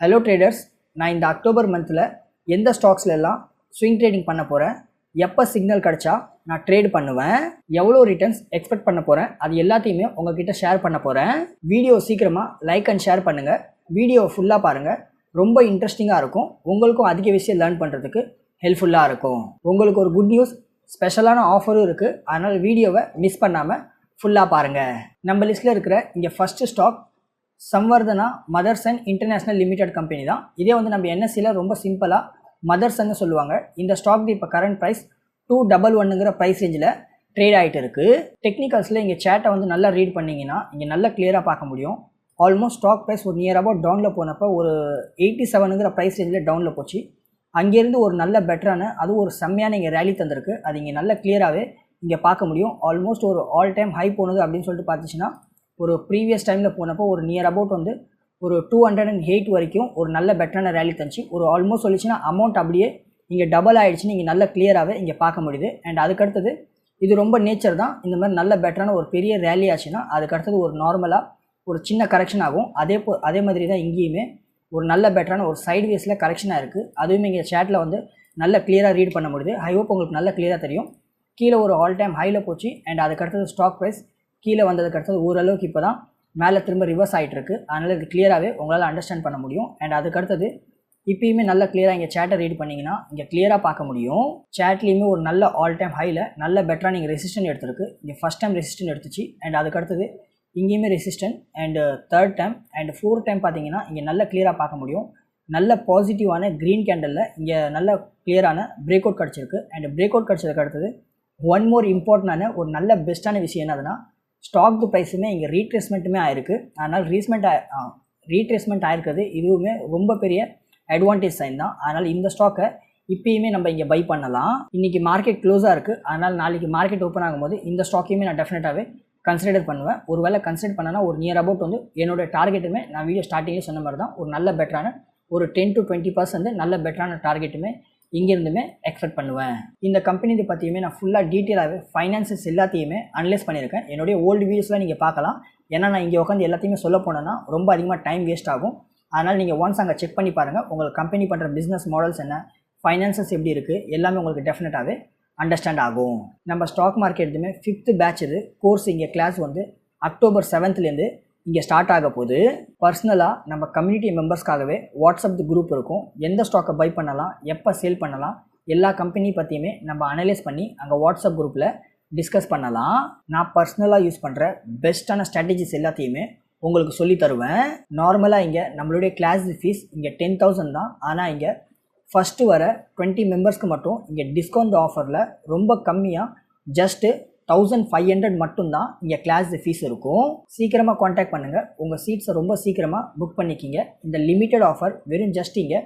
Hello traders நான் இந்த October மந்தில் எந்த ஸ்டாக்ஸ்ல எல்லாம் ஸ்விங் ட்ரேடிங் பண்ண போகிறேன் எப்போ சிக்னல் கிடச்சா நான் ட்ரேட் பண்ணுவேன்? எவ்வளோ ரிட்டர்ன்ஸ் எக்ஸ்பெக்ட் பண்ண போகிறேன் அது எல்லாத்தையுமே உங்ககிட்ட ஷேர் பண்ண போகிறேன் வீடியோ சீக்கிரமாக லைக் அண்ட் ஷேர் பண்ணுங்கள் வீடியோ ஃபுல்லாக பாருங்கள் ரொம்ப இன்ட்ரெஸ்டிங்காக இருக்கும். உங்களுக்கும் அதிக விஷயம் லேர்ன் பண்ணுறதுக்கு ஹெல்ப்ஃபுல்லாக இருக்கும். உங்களுக்கு ஒரு குட் நியூஸ் ஸ்பெஷலான ஆஃபரும் இருக்குது அதனால் வீடியோவை மிஸ் பண்ணாமல் ஃபுல்லாக பாருங்கள் நம்ம லிஸ்ட்டில் இருக்கிற இங்கே first stock Samvardhana Motherson international limited company தான். இதே வந்து நம்ம என்எஸ்சியில் ரொம்ப சிம்பிளாக மதர்சன்னு சொல்லுவாங்க. இந்த ஸ்டாக் இப்போ கரண்ட் ப்ரைஸ் டூ டபுள் ஒன்னுங்கிற ப்ரைஸ் ரேஞ்சில் ட்ரேட் ஆகிட்டு இருக்குது டெக்னிக்கல்ஸில் இங்கே சேட்டை வந்து நல்லா ரீட் பண்ணிங்கன்னா இங்கே நல்லா கிளியராக பார்க்க முடியும். ஆல்மோஸ்ட் ஸ்டாக் ப்ரைஸ் ஒரு நியர் அபவுட் டவுனில் போனப்போ ஒரு எயிட்டி செவனுங்கிற ப்ரைஸ் ரேஞ்சில் டவுனில் போச்சு. அங்கேருந்து ஒரு நல்ல பெட்டரான அது ஒரு செம்மையான இங்கே ரேலி தந்திருக்கு. அது இங்கே நல்ல கிளியராகவே இங்கே பார்க்க முடியும். ஆல்மோஸ்ட் ஒரு ஆல் டைம் ஹை போனது அப்படின்னு சொல்லிட்டு பார்த்துச்சுன்னா ஒரு ப்ரீவியஸ் டைமில் போனப்போ ஒரு நியர் அபவுட் வந்து ஒரு டூ ஹண்ட்ரட் அண்ட் எயிட் வரைக்கும் ஒரு நல்ல பெட்டரான ரேலி தந்துச்சு. ஒரு ஆல்மோஸ்ட் சொல்லிச்சுன்னா அமௌண்ட் அப்படியே இங்கே டபுள் ஆகிடுச்சின்னு இங்கே நல்ல கிளியராகவே இங்கே பார்க்க முடியுது. அண்ட் அதுக்கடுத்தது இது ரொம்ப நேச்சர் தான். இந்த மாதிரி நல்ல பெட்டரான ஒரு பெரிய ரேலி ஆச்சுன்னா அதுக்கடுத்தது ஒரு நார்மலாக ஒரு சின்ன கரெக்ஷன் ஆகும். அதே போ அதே மாதிரி தான் இங்கேயுமே ஒரு நல்ல பெட்டரான ஒரு சைட் வேஸில் கரெக்ஷனாக இருக்குது அதுவுமே இங்கே சேட்டில் வந்து நல்ல கிளியராக ரீட் பண்ண முடியுது. ஐ ஹோப் உங்களுக்கு நல்ல கிளியராக தெரியும். கீழே ஒரு ஆல் டைம் ஹையில் போச்சு. அண்ட் அதுக்கடுத்தது ஸ்டாக் ப்ரைஸ் கீழே வந்ததுக்கு அடுத்தது ஓரளவுக்கு இப்போ தான் மேலே திரும்ப ரிவர்ஸ் ஆகிட்டு இருக்கு அதனால் இது கிளியராகவே உங்களால் அண்டர்ஸ்டாண்ட் பண்ண முடியும். அண்ட் அதுக்கடுத்தது இப்பயுமே நல்ல கிளியராக இங்கே சேட்டை ரீட் பண்ணிங்கன்னா இங்கே கிளியராக பார்க்க முடியும். சேட்லேயுமே ஒரு நல்ல ஆல் டைம் ஹையில் நல்ல பெட்டராக நீங்கள் ரெசிஸ்டன்ட் எடுத்துருக்கு. இங்கே ஃபஸ்ட் டைம் ரெசிஸ்டன்ட் எடுத்துச்சு. அண்ட் அதுக்கடுத்தது இங்கேயுமே resistant and third time and fourth time பார்த்தீங்கன்னா இங்கே நல்ல கிளியராக பார்க்க முடியும். நல்ல பாசிட்டிவான க்ரீன் கேண்டலில் இங்கே நல்ல கிளியரான பிரேக் அவுட் கிடச்சிருக்கு. அண்ட் பிரேக் அவுட் கிடச்சதுக்கு அடுத்தது ஒன் மோர் இம்பார்ட்டண்டான ஒரு நல்ல பெஸ்ட்டான விஷயம் என்னதுன்னா ஸ்டாக் ப்ரைஸுமே இங்கே ரீட்ரேஸ்மெண்ட்டுமே ஆயிருக்கு. அதனால் ரீஸ்மெண்ட் ரீட்ரேஸ்மெண்ட் ஆயிருக்கிறது. இதுவுமே ரொம்ப பெரிய அட்வான்டேஜ் சைன் தான். அதனால் இந்த ஸ்டாக்கை இப்பயுமே நம்ம இங்கே பை பண்ணலாம். இன்றைக்கி மார்க்கெட் க்ளோஸாக இருக்குது அதனால் நாளைக்கு மார்க்கெட் ஓப்பன் ஆகும்போது இந்த ஸ்டாக்கையுமே நான் டெஃபினட்டாகவே கன்சிடர் பண்ணுவேன். ஒரு வேளை கன்சிடர் பண்ணனா ஒரு நியர் அபவுட் வந்து என்னோட டார்கெட்டுமே நான் வீடியோ ஸ்டார்டிங்கே சொன்ன மாதிரி தான் ஒரு நல்ல பெட்டரான ஒரு டென் டு டுவெண்ட்டி பர்சன்ட் நல்ல பெட்டரான டார்கெட்டுமே இங்கேருந்துமே எக்ஸ்பெக்ட் பண்ணுவேன். இந்த கம்பெனி இது பற்றியுமே நான் ஃபுல்லாக டீட்டெயிலாகவே ஃபைனான்சஸ் எல்லாத்தையுமே அனலைஸ் பண்ணியிருக்கேன். என்னுடைய ஓல்டு வீடியோஸ்லாம் நீங்கள் பார்க்கலாம். ஏன்னா நான் இங்கே உட்காந்து எல்லாத்தையுமே சொல்ல போனேன்னா ரொம்ப அதிகமாக டைம் வேஸ்ட் ஆகும். அதனால் நீங்கள் ஒன்ஸ் அங்கே செக் பண்ணி பாருங்கள் உங்களுக்கு கம்பெனி பண்ணுற பிஸ்னஸ் மாடல்ஸ் என்ன ஃபைனான்சஸ் எப்படி இருக்குது எல்லாமே உங்களுக்கு டெஃபினட்டாகவே அண்டர்ஸ்டாண்ட் ஆகும். நம்ம ஸ்டாக் மார்க்கெட் எதுவுமே ஃபிஃப்த்து பேட்ச் இது கோர்ஸ் இங்கே கிளாஸ் வந்து அக்டோபர் செவன்த்லேருந்து இங்கே ஸ்டார்ட் ஆக போது பர்சனலாக நம்ம கம்யூனிட்டி மெம்பர்ஸ்க்காகவே வாட்ஸ்அப் குரூப் இருக்கும். எந்த ஸ்டாக்கை பை பண்ணலாம் எப்போ சேல் பண்ணலாம் எல்லா கம்பெனி பற்றியுமே நம்ம அனலைஸ் பண்ணி அங்கே வாட்ஸ்அப் குரூப்பில் டிஸ்கஸ் பண்ணலாம். நான் பர்சனலாக யூஸ் பண்ணுற பெஸ்ட்டான ஸ்ட்ராட்டஜிஸ் எல்லாத்தையுமே உங்களுக்கு சொல்லி தருவேன். நார்மலாக இங்கே நம்மளுடைய கிளாஸ் ஃபீஸ் இங்கே டென் தௌசண்ட் தான். ஆனால் இங்கே ஃபஸ்ட்டு வர டுவெண்ட்டி மெம்பர்ஸ்க்கு மட்டும் இங்கே டிஸ்கவுண்ட் ஆஃபரில் ரொம்ப கம்மியாக ஜஸ்ட்டு தௌசண்ட் ஃபைவ் ஹண்ட்ரட் மட்டும்தான் இங்கே கிளாஸ் ஃபீஸ் இருக்கும். சீக்கிரமாக காண்டாக்ட் பண்ணுங்கள் உங்கள் சீட்ஸை ரொம்ப சீக்கிரமாக புக் பண்ணிக்கிங்க. இந்த லிமிட்டட் ஆஃபர் வெறும் ஜஸ்ட் இங்கே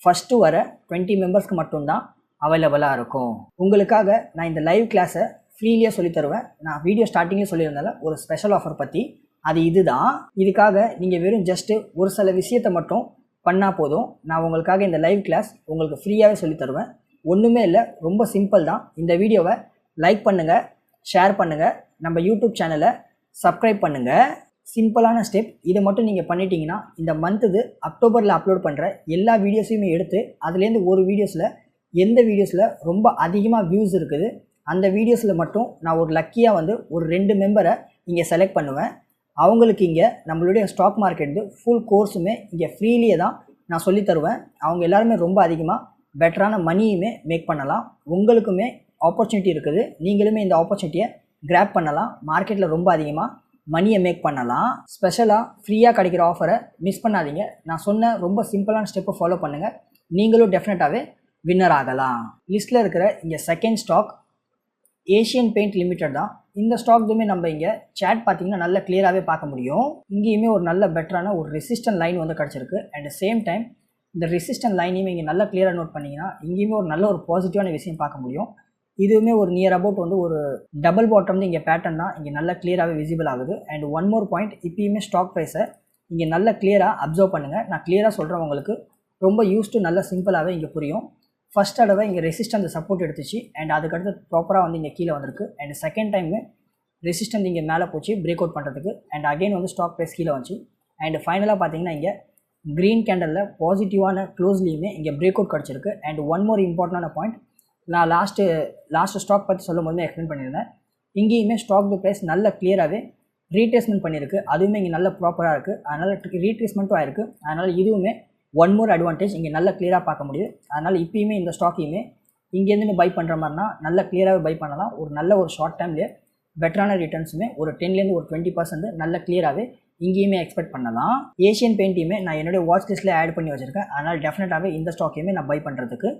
ஃபஸ்ட்டு வர டுவெண்ட்டி மெம்பர்ஸ்க்கு மட்டும்தான் அவைலபிளாக இருக்கும். உங்களுக்காக நான் இந்த லைவ் கிளாஸை ஃப்ரீலியாக சொல்லி தருவேன். நான் வீடியோ ஸ்டார்டிங்கே சொல்லியிருந்தால ஒரு ஸ்பெஷல் ஆஃபர் பற்றி அது இதுதான். இதுக்காக நீங்கள் வெறும் ஜஸ்ட்டு ஒரு சில விஷயத்தை மட்டும் பண்ணால் போதும். நான் உங்களுக்காக இந்த லைவ் கிளாஸ் உங்களுக்கு ஃப்ரீயாகவே சொல்லி தருவேன். ஒன்றுமே இல்லை ரொம்ப சிம்பிள் தான். இந்த வீடியோவை லைக் பண்ணுங்கள் ஷேர் பண்ணுங்கள் நம்ம யூடியூப் சேனலை சப்ஸ்கிரைப் பண்ணுங்கள் சிம்பிளான ஸ்டெப் இதை மட்டும் நீங்கள் பண்ணிட்டீங்கன்னா இந்த மந்த்துது அக்டோபரில் அப்லோட் பண்ணுற எல்லா வீடியோஸையுமே எடுத்து அதுலேருந்து ஒரு வீடியோஸில் எந்த வீடியோஸில் ரொம்ப அதிகமாக வியூஸ் இருக்குது அந்த வீடியோஸில் மட்டும் நான் ஒரு லக்கியாக வந்து ஒரு ரெண்டு மெம்பரை இங்கே செலக்ட் பண்ணுவேன். அவங்களுக்கு இங்கே நம்மளுடைய ஸ்டாக் மார்க்கெட் ஃபுல் கோர்ஸுமே இங்கே ஃப்ரீலியே தான் நான் சொல்லித்தருவேன் அவங்க எல்லாருமே ரொம்ப அதிகமாக பெட்டரான மணியுமே மேக் பண்ணலாம். உங்களுக்குமே ஆப்பர்ச்சுனிட்டி இருக்குது. நீங்களுமே இந்த ஆப்பர்ச்சுனிட்டியை கிராப் பண்ணலாம். மார்க்கெட்டில் ரொம்ப அதிகமாக மணியை மேக் பண்ணலாம். ஸ்பெஷலாக ஃப்ரீயாக கிடைக்கிற ஆஃபரை மிஸ் பண்ணாதீங்க. நான் சொன்ன ரொம்ப சிம்பிளான ஸ்டெப்பை ஃபாலோ பண்ணுங்கள் நீங்களும் டெஃபினட்டாகவே வின்னர் ஆகலாம். லிஸ்ட்டில் இருக்கிற இங்கே second stock Asian paint limited தான். இந்த ஸ்டாக்துமே நம்ம இங்கே சேட் பார்த்தீங்கன்னா நல்ல கிளியராகவே பார்க்க முடியும். இங்கேயுமே ஒரு நல்ல பெட்டரான ஒரு ரெசிஸ்டன்ட் லைன் வந்து கிடச்சிருக்கு. அட் சேம் டைம் இந்த ரெசிஸ்டன்ட் லைனையுமே இங்கே நல்லா கிளியராக நோட் பண்ணிங்கன்னா இங்கேயுமே ஒரு நல்ல ஒரு பாசிட்டிவான விஷயம் பார்க்க முடியும். இதுவுமே ஒரு நியர் அபவுட் வந்து ஒரு டபுள் பாட்டம் இங்கே பேட்டர்ன் தான். இங்கே நல்லா கிளியராகவே விசிபிள் ஆகுது. அண்ட் ஒன் மோர் பாயிண்ட் இப்பயுமே ஸ்டாக் ப்ரைஸை இங்கே நல்ல கிளியராக அப்சர்வ் பண்ணுங்கள் நான் கிளியராக சொல்கிறேன் உங்களுக்கு ரொம்ப யூஸ் டு நல்ல சிம்பிளாகவே இங்கே புரியும். ஃபஸ்ட் தடவை இங்கே ரெசிஸ்டன்ஸ் சப்போர்ட் எடுத்துச்சு. அண்ட் அதுக்கடுத்து ப்ராப்பராக வந்து இங்கே கீழே வந்திருக்கு. அண்ட் செகண்ட் டைமு ரெசிஸ்டன்ஸ் இங்கே மேலே போச்சு பிரேக் அவுட் பண்ணுறதுக்கு அண்ட் அகைன் வந்து ஸ்டாக் ப்ரைஸ் கீழே வந்துச்சு. அண்ட் ஃபைனலாக பார்த்தீங்கன்னா இங்கே க்ரீன் கேண்டலில் பாசிட்டிவான க்ளோஸ்லேயுமே இங்கே பிரேக் அவுட் கிடச்சிருக்கு. அண்ட் ஒன் மோர் இம்பார்ட்டண்டான பாயிண்ட் நான் லாஸ்ட்டு லாஸ்ட்டு ஸ்டாக் பற்றி சொல்லும் போதுமே எக்ஸ்பிளைன் பண்ணியிருந்தேன். இங்கேயுமே ஸ்டாக் ப்ரைஸ் நல்ல கிளியராகவே ரீட்ரேஸ்மெண்ட் பண்ணியிருக்கு. அதுவுமே இங்கே நல்ல ப்ராப்பராக இருக்குது அதனால் ரீட்ரேஸ்மெண்ட்டும் ஆயிருக்கு. அதனால் இதுவுமே ஒன் மோர் அட்வான்டேஜ் இங்கே நல்ல கிளியராக பார்க்க முடியுது. அதனால் இப்பயுமே இந்த ஸ்டாக்கையுமே இங்கேருந்து பை பண்ணுற மாதிரினா நல்ல கிளியராகவே பை பண்ணலாம். ஒரு நல்ல ஒரு ஷார்ட் டைம்லேயே பெட்டரான ரிட்டர்ன்ஸுமே ஒரு டென்லேருந்து ஒரு டுவெண்ட்டி பர்சன்ட் நல்ல கிளியராகவே இங்கேயுமே எக்ஸ்பெக்ட் பண்ணலாம். ஏஷியன் பெயிண்ட்டையுமே நான் என்னுடைய வாட்ச் லிஸ்ட்டில் ஆட் பண்ணி வச்சுருக்கேன். அதனால் டெஃபினட்டாகவே இந்த ஸ்டாக்கையுமே நான் பை பண்ணுறதுக்கு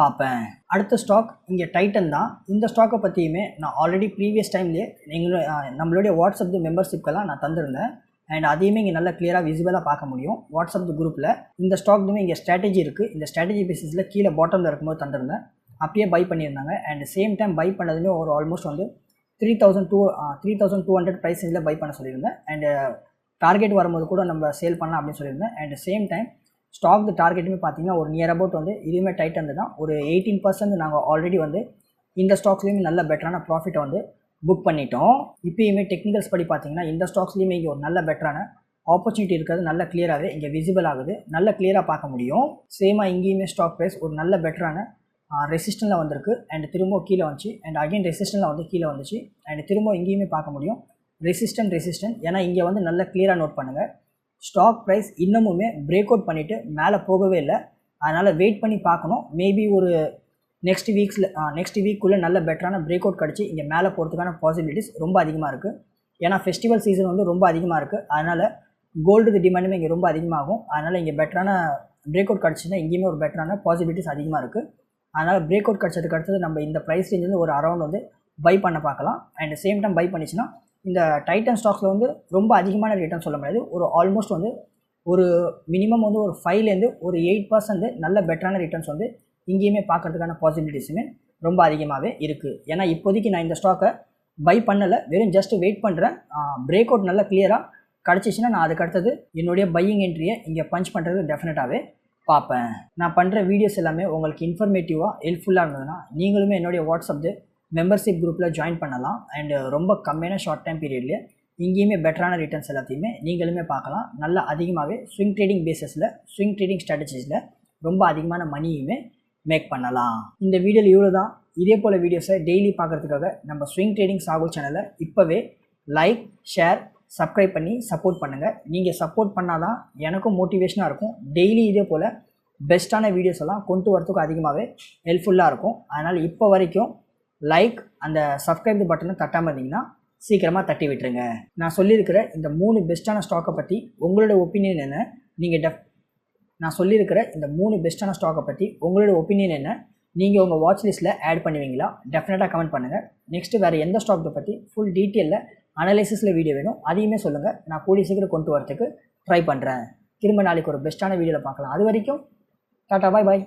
பார்ப்பேன். அடுத்த ஸ்டாக் இங்கே டைட்டன் தான். இந்த ஸ்டாக்கை பற்றியுமே நான் ஆல்ரெடி ப்ரீவியஸ் டைம்லேயே எங்களோட நம்மளுடைய வாட்ஸ்அப் மெம்பர்ஷிப்கெல்லாம் நான் தந்திருந்தேன். அண்ட் அதையுமே இங்கே நல்லா கிளியராக விசிபிளாக பார்க்க முடியும். வாட்ஸ்அப் குரூப்பில் இந்த ஸ்டாக்குமே இங்கே ஸ்ட்ராட்டஜி இருக்குது இந்த ஸ்ட்ராட்டஜி பேசிஸில் கீழே பாட்டமில் இருக்கும்போது தந்திருந்தேன். அப்படியே பை பண்ணியிருந்தாங்க. அண்ட் சேம் டைம் பை பண்ணதுமே ஒரு ஆல்மோஸ்ட் வந்து three thousand two three thousand two hundred price buy பண்ண சொல்லியிருந்தேன். அண்ட் டார்கெட் வரும்போது கூட நம்ம சேல் பண்ணலாம் அப்படின்னு சொல்லியிருந்தேன். அண்ட் சேம் டைம் ஸ்டாக் டார்கெட்டுமே பார்த்தீங்கன்னா ஒரு நியர் அபவுட் வந்து இதுவுமே டைட் வந்து தான். ஒரு எயிட்டீன் பர்சன்ட் நாங்கள் ஆல்ரெடி வந்து இந்த ஸ்டாக்ஸ்லேயுமே நல்ல பெட்டரான ப்ராஃபிட்டை வந்து புக் பண்ணிட்டோம். இப்போயுமே டெக்னிக்கல்ஸ் படி பார்த்தீங்கன்னா இந்த ஸ்டாக்ஸ்லேயுமே இங்கே ஒரு நல்ல பெட்டரான ஆப்பர்ச்சுனிட்டி இருக்கிறது நல்ல கிளியராகவே இங்கே விசிபிள் ஆகுது. நல்ல கிளியராக பார்க்க முடியும். சேமாக இங்கேயுமே ஸ்டாக் ப்ரைஸ் ஒரு நல்ல பெட்டரான ரெசிஸ்டனில் வந்திருக்கு. அண்ட் திரும்ப கீழே வந்துச்சு. அண்ட் அகைன் ரெசிஸ்டனில் வந்து கீழே வந்துச்சு. அண்ட் திரும்ப இங்கேயுமே பார்க்க முடியும். ரெசிஸ்டன்ட் ரெசிஸ்டன்ட் ஏன்னா இங்கே வந்து நல்ல கிளியராக நோட் பண்ணுங்கள் ஸ்டாக் ப்ரைஸ் இன்னமுமே பிரேக் அவுட் பண்ணிவிட்டு மேலே போகவே இல்லை. அதனால் வெயிட் பண்ணி பார்க்கணும். மேபி ஒரு நெக்ஸ்ட் வீக்ஸில் நெக்ஸ்ட் வீக்குள்ளே நல்ல பெட்டரான பிரேக் அவுட் கிடச்சி இங்கே மேலே போகிறதுக்கான பாசிபிலிட்டிஸ் ரொம்ப அதிகமாக இருக்குது ஏன்னா ஃபெஸ்டிவல் சீசன் வந்து ரொம்ப அதிகமாக இருக்குது அதனால் கோல்டு டிமாண்டுமே இங்கே ரொம்ப அதிகமாகும். அதனால் இங்கே பெட்டரான பிரேக் அவுட் கிடச்சின்னா இங்கேயுமே ஒரு பெட்டரான பாசிபிலிட்டிஸ் அதிகமாக இருக்குது அதனால் பிரேக் அவுட் கிடச்சதுக்கு அடுத்தது நம்ம இந்த ப்ரைஸ் ரேஞ்சில் ஒரு அரௌண்ட் வந்து பை பண்ண பார்க்கலாம். அண்ட் சேம் டைம் பை பண்ணிச்சுன்னா இந்த டைட்டன் ஸ்டாக்ஸில் வந்து ரொம்ப அதிகமான ரிட்டர்ன் சொல்ல முடியாது. ஒரு ஆல்மோஸ்ட் வந்து ஒரு மினிமம் வந்து ஒரு ஃபைவ்லேருந்து ஒரு எயிட் பர்சன்ட் நல்ல பெட்டரான ரிட்டர்ன்ஸ் வந்து இங்கேயுமே பார்க்கறதுக்கான பாசிபிலிட்டிஸுமே ரொம்ப அதிகமாகவே இருக்குது ஏன்னா இப்போதைக்கு நான் இந்த ஸ்டாக்கை பை பண்ணலை வெறும் ஜஸ்ட் வெயிட் பண்ணுறேன் பிரேக் அவுட் நல்லா கிளியராக கிடச்சிச்சின்னா நான் அதுக்கு அடுத்தது என்னுடைய பையிங் என்ட்ரியை இங்கே பஞ்ச் பண்ணுறது டெஃபினட்டாகவே பார்ப்பேன். நான் பண்ணுற வீடியோஸ் எல்லாமே உங்களுக்கு இன்ஃபர்மேட்டிவாக ஹெல்ப்ஃபுல்லாக இருந்ததுன்னா நீங்களுமே என்னுடைய வாட்ஸ்அப்பு மெம்பர்ஷிப் குரூப்பில் ஜாயின் பண்ணலாம். அண்டு ரொம்ப கம்மியான ஷார்ட் டைம் பீரியட்லேயே இங்கேயுமே பெட்டரான ரிட்டர்ன்ஸ் எல்லாத்தையுமே நீங்களுமே பார்க்கலாம். நல்லா அதிகமாகவே ஸ்விங் ட்ரேடிங் பேஸஸில் ஸ்விங் ட்ரேடிங் ஸ்ட்ராட்டஜிஸில் ரொம்ப அதிகமான மணியுமே மேக் பண்ணலாம். இந்த வீடியோவில் இவ்வளோ தான் இதே போல் வீடியோஸை டெய்லி பார்க்குறதுக்காக நம்ம ஸ்விங் ட்ரேடிங் சாகுல் சேனலை இப்போவே லைக் ஷேர் சப்ஸ்கிரைப் பண்ணி சப்போர்ட் பண்ணுங்கள் நீங்கள் சப்போர்ட் பண்ணால் தான் எனக்கும் மோட்டிவேஷனாக இருக்கும். டெய்லி இதே போல் பெஸ்ட்டான வீடியோஸ் எல்லாம் கொண்டு வரத்துக்கு அதிகமாகவே ஹெல்ப்ஃபுல்லாக இருக்கும். அதனால் இப்போ வரைக்கும் லைக் அந்த சப்ஸ்கிரைப் பட்டனை தட்டாமல் இருந்தீங்கன்னா சீக்கிரமாக தட்டி விட்டுருங்க. நான் சொல்லியிருக்கிற இந்த மூணு பெஸ்ட்டான ஸ்டாக்கை பற்றி உங்களோட ஒப்பீனியன் என்ன? நீங்கள் டெஃப் நான் சொல்லியிருக்கிற இந்த மூணு பெஸ்ட்டான ஸ்டாக்கை பற்றி உங்களோட ஒப்பீனியன் என்ன? நீங்கள் உங்கள் வாட்ச் லிஸ்ட்டில் ஆட் பண்ணுவீங்களா? டெஃபினட்டாக கமெண்ட் பண்ணுங்கள் நெக்ஸ்ட்டு வேறு எந்த ஸ்டாக்கை பற்றி ஃபுல் டீட்டெயிலில் அனலைசிஸில் வீடியோ வேணும் அதையுமே சொல்லுங்கள் நான் கூடிய சீக்கிரம் கொண்டு வரத்துக்கு ட்ரை பண்ணுறேன் திரும்ப நாளைக்கு ஒரு பெஸ்ட்டான வீடியோவில் பார்க்கலாம். அது வரைக்கும் டாட்டா பாய் பாய்